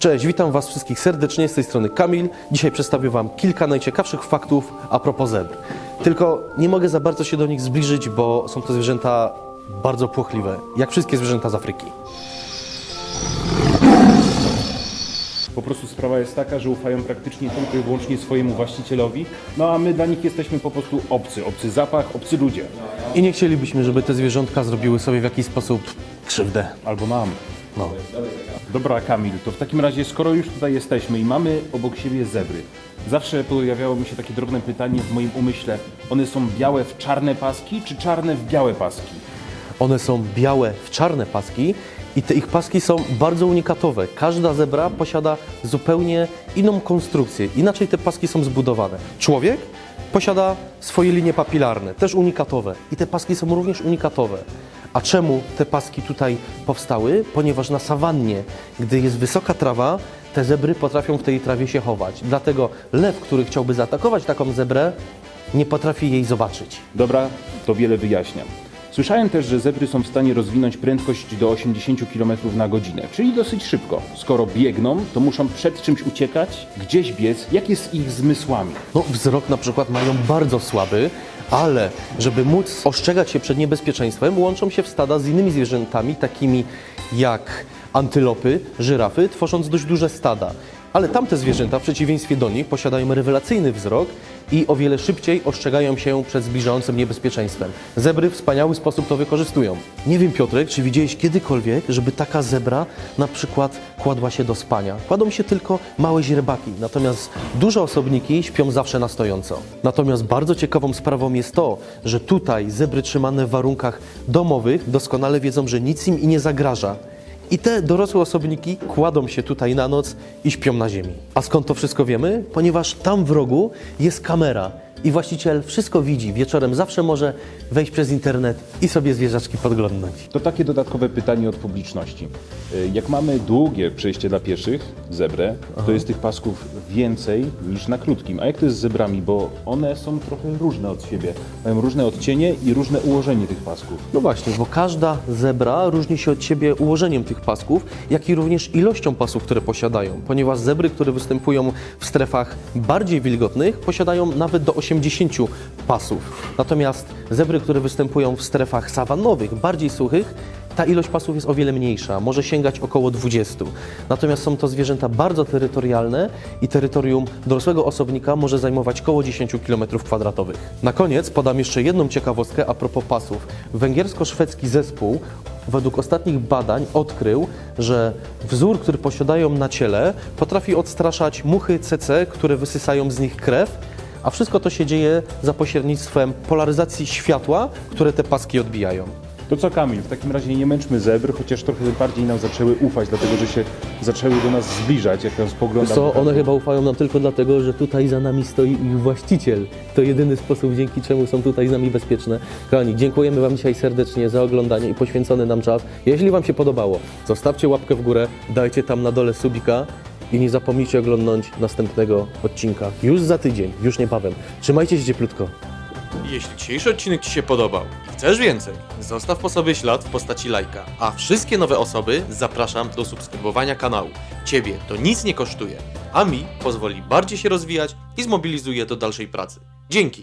Cześć, witam Was wszystkich serdecznie, z tej strony Kamil. Dzisiaj przedstawię Wam kilka najciekawszych faktów a propos zebr. Tylko nie mogę za bardzo się do nich zbliżyć, bo są to zwierzęta bardzo płochliwe, jak wszystkie zwierzęta z Afryki. Po prostu sprawa jest taka, że ufają praktycznie tylko i wyłącznie swojemu właścicielowi, no a my dla nich jesteśmy po prostu obcy. Obcy zapach, obcy ludzie. I nie chcielibyśmy, żeby te zwierzątka zrobiły sobie w jakiś sposób krzywdę. Albo nam. No. Dobra, Kamil, to w takim razie, skoro już tutaj jesteśmy i mamy obok siebie zebry, zawsze pojawiało mi się takie drobne pytanie w moim umyśle. One są białe w czarne paski, czy czarne w białe paski? One są białe w czarne paski i te ich paski są bardzo unikatowe. Każda zebra posiada zupełnie inną konstrukcję. Inaczej te paski są zbudowane. Człowiek posiada swoje linie papilarne, też unikatowe. I te paski są również unikatowe. A czemu te paski tutaj powstały? Ponieważ na sawannie, gdy jest wysoka trawa, te zebry potrafią w tej trawie się chować. Dlatego lew, który chciałby zaatakować taką zebrę, nie potrafi jej zobaczyć. Dobra, to wiele wyjaśniam. Słyszałem też, że zebry są w stanie rozwinąć prędkość do 80 km na godzinę, czyli dosyć szybko. Skoro biegną, to muszą przed czymś uciekać, gdzieś biec, jak jest ich zmysłami. No, wzrok na przykład mają bardzo słaby, ale żeby móc ostrzegać się przed niebezpieczeństwem, łączą się w stada z innymi zwierzętami, takimi jak antylopy, żyrafy, tworząc dość duże stada. Ale tamte zwierzęta, w przeciwieństwie do nich, posiadają rewelacyjny wzrok i o wiele szybciej ostrzegają się przed zbliżającym niebezpieczeństwem. Zebry w wspaniały sposób to wykorzystują. Nie wiem, Piotrek, czy widziałeś kiedykolwiek, żeby taka zebra na przykład kładła się do spania? Kładą się tylko małe źrebaki, natomiast duże osobniki śpią zawsze na stojąco. Natomiast bardzo ciekawą sprawą jest to, że tutaj zebry trzymane w warunkach domowych doskonale wiedzą, że nic im i nie zagraża. I te dorosłe osobniki kładą się tutaj na noc i śpią na ziemi. A skąd to wszystko wiemy? Ponieważ tam w rogu jest kamera i właściciel wszystko widzi. Wieczorem zawsze może wejść przez internet i sobie zwierzaczki podglądnąć. To takie dodatkowe pytanie od publiczności. Y, Jak mamy długie przejście dla pieszych, zebrę, to jest tych pasków więcej niż na krótkim. A jak to jest z zebrami? Bo one są trochę różne od siebie. Mają różne odcienie i różne ułożenie tych pasków. No właśnie, bo każda zebra różni się od siebie ułożeniem tych pasków, jak i również ilością pasów, które posiadają, ponieważ zebry, które występują w strefach bardziej wilgotnych, posiadają nawet do 80 pasów. Natomiast zebry, które występują w strefach sawannowych, bardziej suchych, ta ilość pasów jest o wiele mniejsza, może sięgać około 20. Natomiast są to zwierzęta bardzo terytorialne i terytorium dorosłego osobnika może zajmować około 10 km2. Na koniec podam jeszcze jedną ciekawostkę a propos pasów. Węgiersko-szwedzki zespół według ostatnich badań odkrył, że wzór, który posiadają na ciele, potrafi odstraszać muchy CC, które wysysają z nich krew, a wszystko to się dzieje za pośrednictwem polaryzacji światła, które te paski odbijają. To co Kamil, w takim razie nie męczmy zebr, chociaż trochę bardziej nam zaczęły ufać, dlatego że się zaczęły do nas zbliżać, jak tam spoglądam. Co one chyba ufają nam tylko dlatego, że tutaj za nami stoi ich właściciel. To jedyny sposób, dzięki czemu są tutaj z nami bezpieczne. Kochani, dziękujemy Wam dzisiaj serdecznie za oglądanie i poświęcony nam czas. Jeśli Wam się podobało, zostawcie łapkę w górę, dajcie tam na dole subika i nie zapomnijcie oglądnąć następnego odcinka już za tydzień, już niebawem. Trzymajcie się cieplutko. Jeśli dzisiejszy odcinek Ci się podobał i chcesz więcej, zostaw po sobie ślad w postaci lajka, a wszystkie nowe osoby zapraszam do subskrybowania kanału. Ciebie to nic nie kosztuje, a mi pozwoli bardziej się rozwijać i zmobilizuje do dalszej pracy. Dzięki!